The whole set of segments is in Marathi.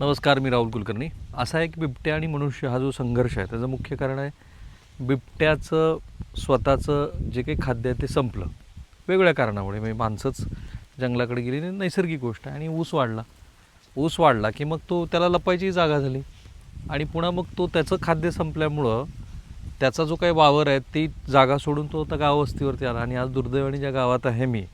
नमस्कार मी राहुल कुलकर्णी. असा आहे की बिबट्या आणि मनुष्य हा जो संघर्ष आहे त्याचं मुख्य कारण आहे बिबट्याचं स्वतःचं जे काही खाद्य आहे ते संपलं. वेगवेगळ्या कारणामुळे म्हणजे माणसंच जंगलाकडे गेली आणि नैसर्गिक गोष्ट आहे आणि ऊस वाढला. ऊस वाढला की मग तो त्याला लपायची जागा झाली. आणि पुन्हा मग तो त्याचं खाद्य संपल्यामुळं त्याचा जो काही वावर आहे ती जागा सोडून तो आता गाव वस्तीवरती आला. आणि आज दुर्दैवाने ज्या गावात आहे मी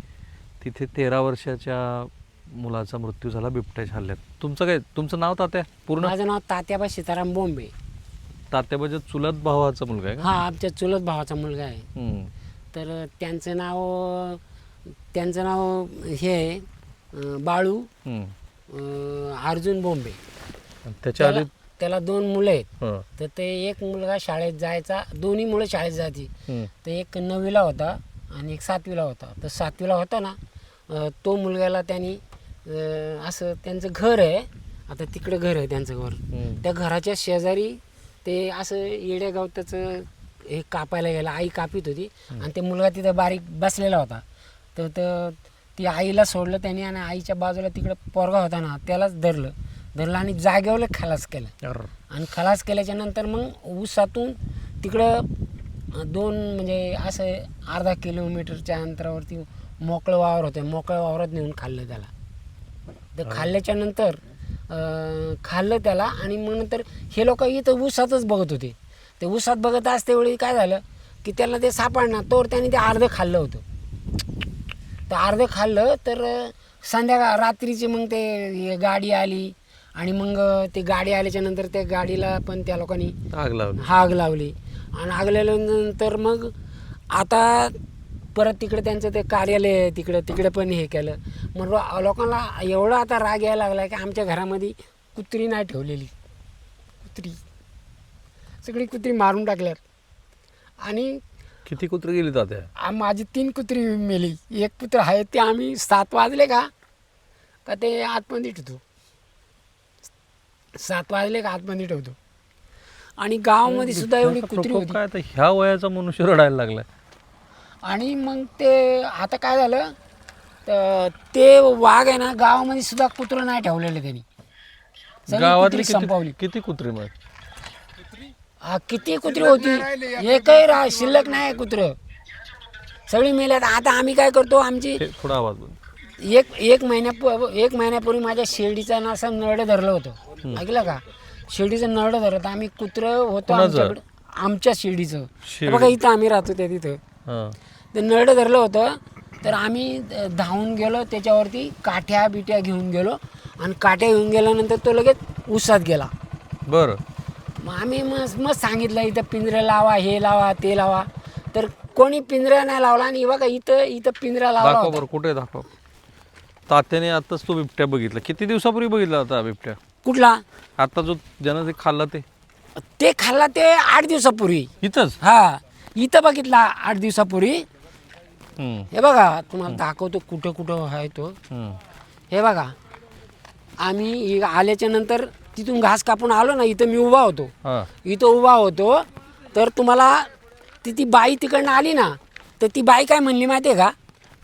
तिथे तेरा वर्षाच्या मुलाचा मृत्यू झाला बिबट्याच्या हल्ल्यात तुमचं काय तुमचं नाव तात्या? पूर्ण? माझं नाव तात्याबा सीताराम बोंबे. तात्या म्हणजे चुलत भावाचा मुलगा आहे का? हा आमच्या चुलत भावाचा मुलगा आहे. हम्म. तर त्यांचं नाव त्यांचं नाव हे आहे अं, बाळू हम्म. अं, अर्जुन बोंबे. आणि त्याच्या आधी त्याला त्याला दोन मुलं आहेत. हं. तर ते एक मुलगा शाळेत जायचा दोन्ही मुलं शाळेत जायची. हम्म. तर एक नववीला होता आणि एक सातवीला होता. तर सातवीला होता ना अं, तो मुलग्याला त्यांनी असं त्यांचं घर आहे. आता तिकडे घर आहे त्यांचं घर. त्या घराच्या शेजारी ते असं येड्या गवताचं हे कापायला गेला. आई कापित होती. आणि ते मुलगा तिथं बारीक बसलेला होता. तर ती आईला सोडलं त्यांनी आणि आईच्या बाजूला तिकडं पोरगा होता ना त्यालाच धरलं. धरलं आणि जागेवर खलास केलं. आणि खलास केल्याच्यानंतर मग ऊसातून तिकडं दोन म्हणजे असं अर्धा किलोमीटरच्या अंतरावरती मोकळं वावर होतं. मोकळ्या वावरात नेऊन खाल्लं त्याला. तर खाल्ल्याच्या नंतर खाल्लं त्याला आणि मग नंतर हे लोक इथं ऊसातच बघत होते. ते ऊसात बघत असते वेळी काय झालं की त्याला ते सापडणार तोवर त्याने ते अर्धं खाल्लं होतं. तर अर्धं खाल्लं तर संध्याकाळ रात्रीची मग ते गाडी आली आणि मग ते गाडी आल्याच्यानंतर त्या गाडीला पण त्या लोकांनी आग लावली. आग लावली. आणि आग लावल्यानंतर मग आता परत तिकडे त्यांचं ते कार्यालय आहे तिकडे तिकडे पण हे केलं. लो- लोकांना एवढा आता राग यायला लागला की आमच्या घरामध्ये कुत्री नाही ठेवलेली. कुत्री. सगळी कुत्री मारून टाकल्यात. आणि किती कुत्री गेली तात्या आ- माझी तीन कुत्री मेली. एक कुत्र आहे ते आम्ही सात वाजले का? का ते आतमध्ये ठेवतो. सात वाजले का आतमध्ये ठेवतो. आणि गावामध्ये सुद्धा एवढी कुत्री प्रकोप होती. काय आता? ह्या वयाचा मनुष्य रडायला लागलाय. आणि मग ते आता काय झालं? तर ते वाघ आहे ना गावामध्ये सुद्धा कुत्रं नाही ठेवलेलं त्यांनी. सगळी गावातली कुत्री संपवली. किती किती कुत्री मग? हा, किती कुत्री होती? एकही रा शिल्लक नाही कुत्र. सगळी मेल्यात. आता आम्ही काय करतो आमची थोडा आवाज बोल. एक एक महिन्या एक महिन्यापूर्वी माझ्या शिर्डीचा ना असं नरड धरलं होतं. ऐकलं का? शिर्डीचं नरड धरत आम्ही कुत्र होतो कोणाचं? आमच्याकडे आमच्या शिर्डीचं. शिर्डी. बघा इथं आम्ही राहतो त्या तिथं. हां. ते नरड धरलं होतं. तर आम्ही धावून गेलो त्याच्यावरती काठ्या बिट्या घेऊन गेलो. आणि काठ्या घेऊन गेल्यानंतर तो लगेच उसात गेला. बरं. मग आम्ही मग मग सांगितलं इथं पिंजरं लावा हे लावा ते लावा. तर कोणी पिंजरा नाही लावला आणि बघा इथं इथं पिंजरा लावला दाखव होता. बरं कुठे दाखव. तात्याने आताच तो बिबट्या बघितला. किती दिवसापूर्वी बघितला होता बिबट्या? कुठला? आता जो ज्यानं ते खाल्ला ते. ते खाल्ला ते आठ दिवसापूर्वी. इथंच? हा. इथं बघितला आठ दिवसापूर्वी. हे बघा तुम्हाला दाखवतो कुठं कुठं आहे तो. हे बघा आम्ही आल्याच्यानंतर तिथून घास कापून आलो ना इथं मी उभा होतो. इथं उभा होतो तर तुम्हाला ती ती बाई तिकडनं आली ना तर ती बाई काय म्हणली माहिती आहे का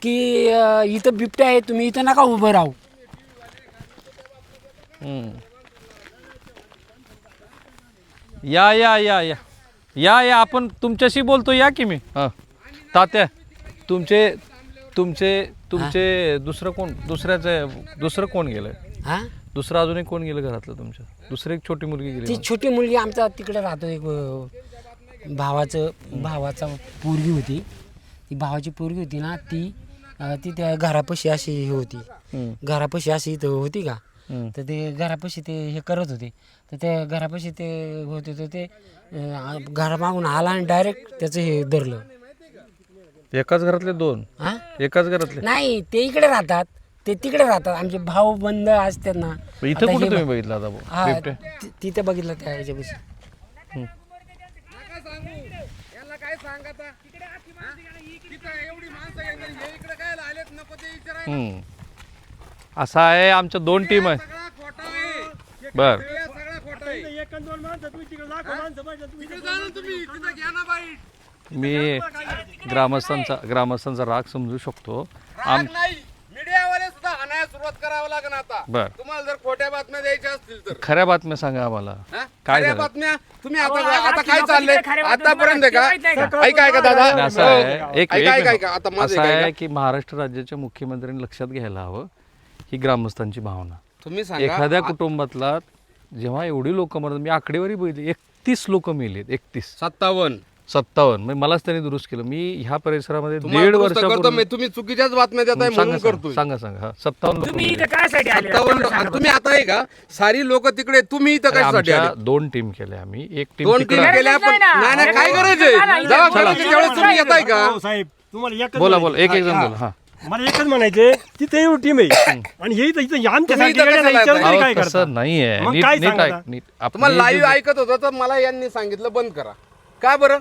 की इथं बिबट्या आहे तुम्ही इथं नका उभं राहू. या या या या. या या आपण तुमच्याशी बोलतो या की मी? तात्या. तुमचे तुमचे तुमचे दुसरं कोण दुसऱ्याचं दुसरं कोण गेलं हा? दुसरं अजून एक कोण गेलं घरातलं तुमच्या? दुसरी एक छोटी मुलगी गेली ती छोटी मुलगी आमचा तिकडे राहतो एक अं, भावाचं भावाचा पोरगी होती. ती भावाची पोरगी होती ना ती अं, ती त्या घरापाशी अशी हे होती. हम्म, घरापाशी अशी इथं होती का? हम्म. तर ते घरापाशी ते हे करत होते. तर त्या घरापाशी ते होते तर ते अं, घरामागून आला आणि डायरेक्ट त्याचं हे धरलं. एकाच घरातले दोन. हा? एकाच घरातले. नाही ते इकडे राहतात. ते तिकडे राहतात. आमचे भाऊ बंद असतात ना मग इथं आता कुठे तुम्ही बघ- बघितला आता भाऊ? हा बिबट्या ति- तिथे बघितलं त्या ह्याच्यापाशी. हम्म. याला काय सांगता तिथं एवढी माणसं येणार हे इकडे काय आलेत? नको ते विचारायला. हम्म. असा आहे आमच्या दोन टीम आहे. सगळा खोटा आहे. बर. हे सगळा खोटा आहे. तिकडे जा ना तुम्ही. तिथं घ्या ना बाई. मी ग्रामस्थांचा ग्रामस्थांचा राग समजू शकतो. आम राग नाही. मीडियावाले सुद्धा हाणायला सुरुवात सुरुवात करावं लागेल आता. बर. तुम्हाला जर खोट्या बातम्या द्यायच्या असतील तर. खऱ्या बातम्या सांगा आम्हाला. हा? काय खऱ्या झालं? बातम्या? तुम्ही आता काय चाललंय? आतापर्यंत का? नाही ऐका ऐका दादा. आणि असं. आहे. एक ऐका एक ऐका ऐका आता मिनिट. माझं असं ऐका. आहे ऐका. की महाराष्ट्र राज्याच्या मुख्यमंत्र्यांनी लक्षात घ्यायला हवं ही ग्रामस्थांची भावना. तुम्ही सांगा. एखाद्या कुटुंबातला जेव्हा एवढी लोक मरतात मी आकडेवारी बघितली एकतीस लोक मेलेत एकतीस. सत्तावन्न. सत्तावन्न. म्हणजे मलाच त्यांनी दुरुस्त केलं. मी ह्या परिसरामध्ये दीड करतो मी तुम्ही चुकीच्याच बातम्या देताय म्हणून सांगा करतोय. सांगा सांगा. हा, सत्तावन्न लोक तुम्ही मेले. इथं काय साठी आले? सत्तावन्न आणि तुम्ही आता आहे का? सारी लोक तिकडे तुम्ही इथं कशासाठी आमच्या आले? दोन टीम केल्या आम्ही. एक टीम दोन टीम तिकडं- केल्या पण नाही. नाही काय. गरज आहे? जेव्हा त्यावेळेस तुम्ही येताय का? हो, साहेब तुम्हाला एकच बोला बोला. एक एक जण हा, बोला. हा. मला एकच म्हणायचे तिथे एवढी टीम आहे. आणि हे इथं इथं तुम्ही इथं कशाला विचारून अहो, तरी काय तसं करता नाहीये. मग नीट काय नीट सांगता? ऐक नीट आपली तुम्हाला जे- लाईव्ह ऐकत होतं तर मला यांनी सांगितलं बंद करा. का बरं?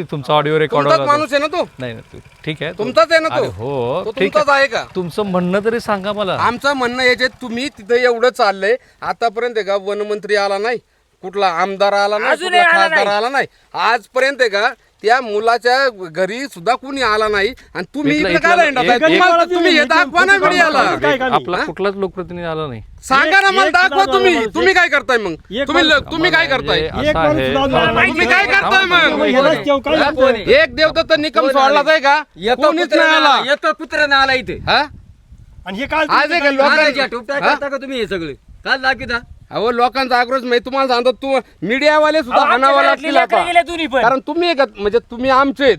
तुमचा ऑडिओ रेकॉर्ड तुमचाच माणूस आहे ना तो? नाही नाही, तू- ठीक आहे तू- तुमचाच आहे ना तो? अरे हो ठीक तुमचाच आहे का? तुमचं म्हणणं तरी सांगा मला. आमचं म्हणणं याचे तुम्ही तिथे एवढं चाललंय आतापर्यंत आहे का वनमंत्री आला नाही? कुठला आमदार आला नाही अजूनही कुठला आला खासदार नाही. आला नाही? आजपर्यंत आहे का त्या मुलाच्या घरी सुद्धा कुणी आला नाही. आणि तुम्ही इकडे काय एक-? एक- तुम्ही हे दाखवा ना मीडियाला काय काय आपला कुठलाच लोकप्रतिनिधी आला नाही. सांगा ना मला एक दाखवा तुम्ही. तुम्ही काय करताय मग? एक तुम्ही तुम्ही काय करताय? म्हणजे एक असं माणूस आहे- सुद्धा आला थांबा, नाही. तुम्ही काय करताय मग? मग ह्याला तेव्हा काय लागतं? एक देवता तर निकम सोडला जाय का? कोणीच नाही आला. येतो कुत्र्यानं आला इथे. हा? आणि हे काय आज आहे का? करता का तुम्ही हे सगळे? काल दाखविता. अहो लोकांचा आक्रोश मी तुम्हाला सांगतो तू मीडियावाले सुद्धा आणावं घरातली लागतील लेकरं आता गेले दोन्ही पण कारण तुम्ही एक म्हणजे तुम्ही आमचे आहेत.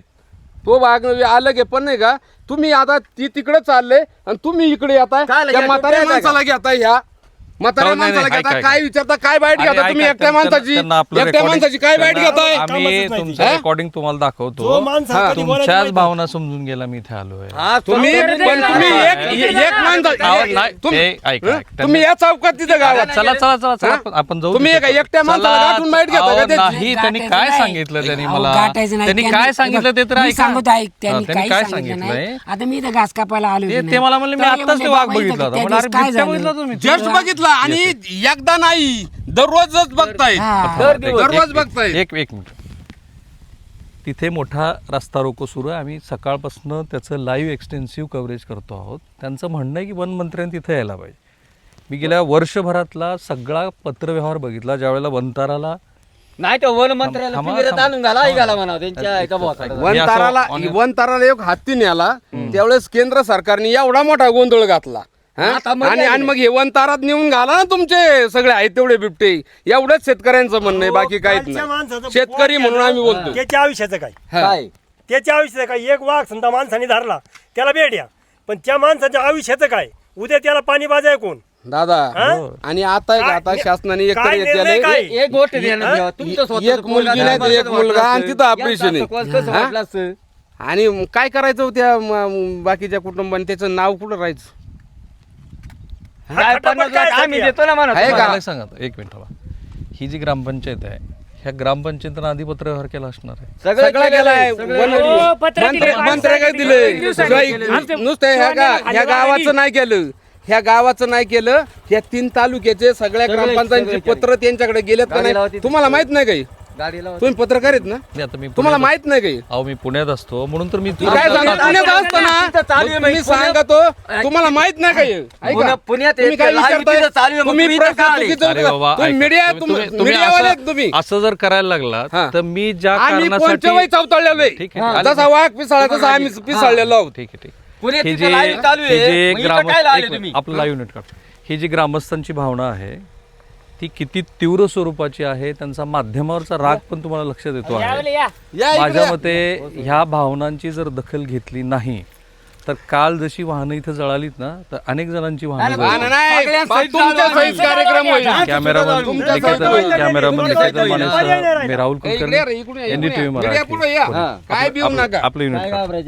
तो भाग अलग आहे पण नाही का तुम्ही आता ती तिकडे चालले आणि तुम्ही इकडे येताय काय त्या लगेच म्हाताऱ्या का? माणसाला घेताय ह्या नाही, नाही, माणसाला ऐका, घेताय ऐका. काय विचारता काय बाईट घेता तुम्ही ऐका, एकट्या त्यांना- माणसाची त्यांना आपलं एकट्या recording- माणसाची काय बाईट त्यांना- घेताय आम्ही कामच नाही तुमचं हा? रेकॉर्डिंग तुम्हाला जो दाखवतो माणूस हा. कधी बोलायचं तुमच्याच माहिती भावना समजून गेला मी इथे आलोय हा, तुम्ही पण तुम्ही एक एक माणसा नाही, तुम- ऐका, हं? तुम्ही या चौकात तिथे गावात चला चला चला चला हा? आपण- आपण जाऊ तुम्ही एकट्या माणसाला चला, गाठून बाईट घेता अहो, का त्याची? नाही त्यांनी गाठायचं काय नाही. सांगितलं त्यांनी अहो, मला गाठायचं नाही. त्यांनी काय सांगितलं ते तर मी ऐका सांगतो ऐक हा, त्यांनी काय सांगितलं नाही आता मी इथं घास कापायला आलो ते. मला म्हणले मी म्हणले, ते वाघ बघितला होता म्हणलं, अरे बिबट्या जस्ट बघितला आणि एकदा नाही दररोजच बघताय हा. दर दिवस. दररोज बघताय एक एक मिनिट. तिथे मोठा रस्ता रोको सुरू आहे. आम्ही सकाळपासून त्याचं लाईव्ह एक्सटेन्सिव्ह कव्हरेज करतो आहोत. त्यांचं म्हणणं आहे की वनमंत्र्यांनी तिथे यायला पाहिजे. मी गेल्या वर्षभरातला सगळा पत्रव्यवहार बघितला. ज्यावेळेला वंताराला नाही तर वन मंत्र्याला थांबा, पिंजऱ्यात थांबा. आणून घाला आई घाला म्हणा. त्यांच्या एका वन ताराला honest- वन ताराला एक हत्ती न्याला त्यावेळेस केंद्र सरकारने एवढा मोठा गोंधळ घातला? आता आणि आणि. मग हे वन तारात नेऊन घाला ना तुमचे सगळे आहेत तेवढे बिबटे. एवढंच शेतकऱ्यांचं म्हणणं आहे बाकी काहीच कालच्या माणसाचं नाही शेतकरी पोट म्हणून आम्ही गेलं, बोलतो त्याच्या आयुष्याचं काय? हा. काय? त्याच्या आयुष्याचं काय? एक वाघ समजा माणसाने धरला त्याला बेड्या पण त्या माणसाच्या आयुष्याचं काय? उद्या त्याला पाणी बाजाय कोण? दादा हा? आणि आता काय- आता शासनाने एक काय तर निर्णय केलंय- काय? एक गोष्ट ध्यानात ठेवा तुमचं स्वतःचं एक मुलगी नाही तर एक मुलगा आणि तिथं ऑपरेशन आहे. हा? आणि काय करायचं त्या म- बाकीच्या कुटुंबाने? त्याचं नाव कुठं राहायचं? काय खटापट पन्नास काय लाख आम्ही? देतो ना म्हणा आहे. का? एक सांगा आता, एक मिनिट थांबा. ही जी ग्रामपंचायत आहे ह्या ग्रामपंचायतीनं आधी पत्रव्यवहार केला असणार आहे. सगळं केलंय. हो, पत्र दिले, काय दिले. आमचं नुसतं ह्या गा ह्या गावाचं. नाही केलं. ह्या गावाचं नाही केलं. ह्या तीन तालुक्याचे सगळ्या सगळे- ग्रामपंचायतीचे पत्र त्यांच्याकडे गेलेत का नाही? तुम्हाला माहीत नाही काही? गाडीला तुम्ही पत्रकार आहेत ना नाही, आता मी तुम्हाला पुण्यात- माहीत नाही काही अहो मी पुण्यात असतो म्हणून तर मी तू काय सांगतो पुण्यात- तिथं चालू आहे पुण्यात- सांगतो तुम्हाला माहीत नाही काही ऐका. पुण्या- पुण्यात तुम्ही काय एक live विचारताय? तिथं चालू आहे, मग तुम्ही तुम्ही इथं प्रश्न का आले? चुकीचं अरे बाबा तुम्ही ऐका. मीडिया तुम्ही- तुम्ही तुम्ही- मीडियावाले असं- आहेत तुम्ही असं जर करायला लागलात हा. तर मी ज्या आम्ही कारणासाठी पंचवय चवताळलेलो ठीक आहे जसा वाघ पिसाळा तसा आम्ही पिसाळलेलो आहोत ठीक आहे ठीक पुण्यात हे तिथं जे live चालू आहे, जे मग इथं ग्राम काय लावले एक मिनिट, तुम्ही? आपलं लाईव्ह युनिट काढ ही जी ग्रामस्थांची भावना आहे ती किती तीव्र स्वरूपाची आहे त्यांचा माध्यमावरचा राग पण तुम्हाला लक्षात येतो यावेळेला आहे माझ्या. मते ह्या भावनांची जर दखल घेतली नाही तर काल जशी वाहनं इथं जळालीत ना तर अनेक जणांची वाहनं कॅमेरामन. कॅमेरामन मी राहुल कुलकर्णी एनडीटीव्ही इकडे या. मीडिया पुढे या. मराठी आपलं- युनिट?